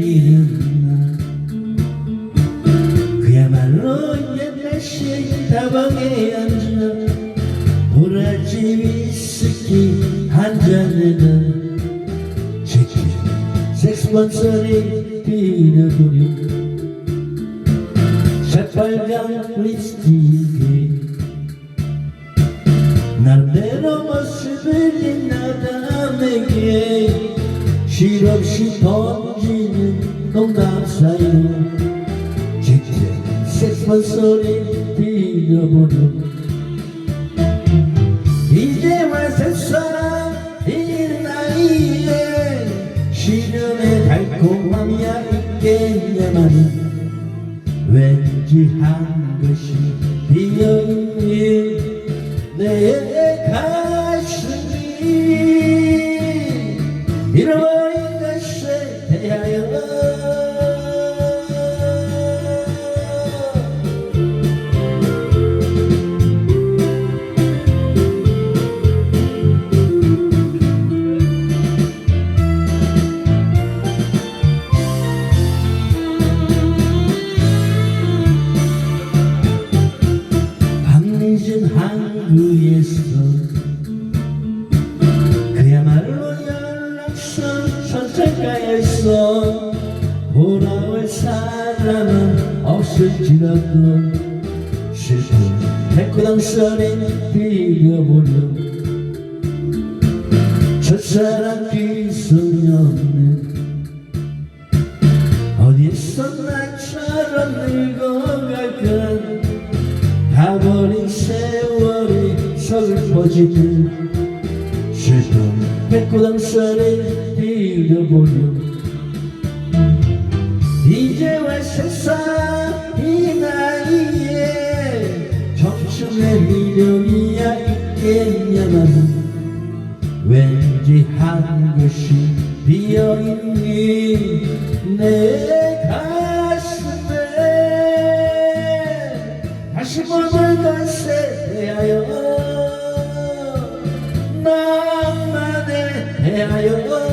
내리는 날 그야말로 옛날식 다방에 앉아 도라지 위스 키한 잔에는 치킨 색소폰 소리 들려보려 이제와 새사람 이 나이에 시련의 달콤함이야 있겠냐마는 왠지 한 것이 비어있는 내 가슴이 잃어버린 것에 대하여 돌아올 사람은 없을지라도 슬픈 백구당 소리 빌려보려 첫사랑 뒷소녀는 어디서 나처럼 늙어갈까 가버린 세월이 서글퍼지듯 슬픈 백구당 소리 들려보려 세상 이 나이에 청춘의 미명이야 있겠냐나 왠지 한 것이 비어있니? 내 가슴에 다시 물을 건세하여 나만의 해하여